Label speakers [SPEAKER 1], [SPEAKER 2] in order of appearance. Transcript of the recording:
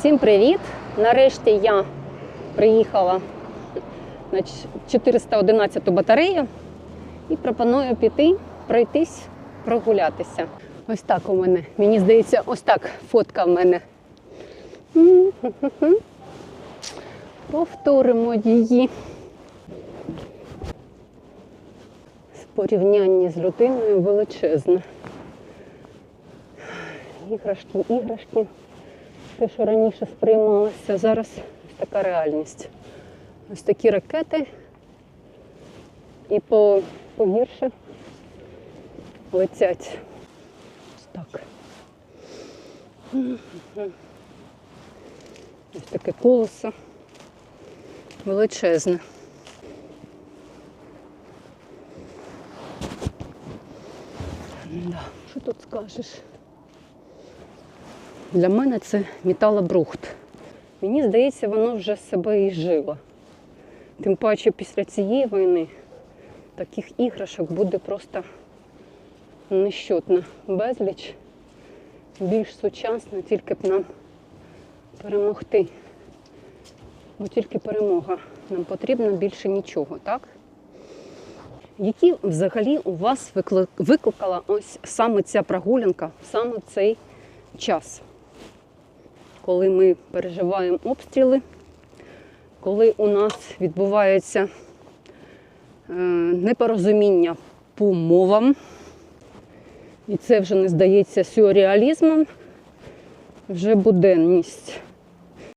[SPEAKER 1] Всім привіт! Нарешті я приїхала на 411 батарею і пропоную піти, пройтись, прогулятися. Ось так у мене. Мені здається, ось так фотка в мене. Повторимо її. В порівнянні з людиною величезне. Іграшки, іграшки. Те, що раніше сприймалося, зараз така реальність. Ось такі ракети і по, погірше летять. Ось так. Ось таке колесо величезне. Да, що тут скажеш? Для мене це металобрухт. Мені здається, воно вже себе і жило. Тим паче після цієї війни таких іграшок буде просто нещутно. Безліч, більш сучасно, тільки б нам перемогти. Бо тільки перемога. Нам потрібно більше нічого, так? Які взагалі у вас викликала ось саме ця прогулянка, саме цей час? Коли ми переживаємо обстріли, коли у нас відбувається е, непорозуміння по мовам, і це вже не здається сюрреалізмом, вже буденність.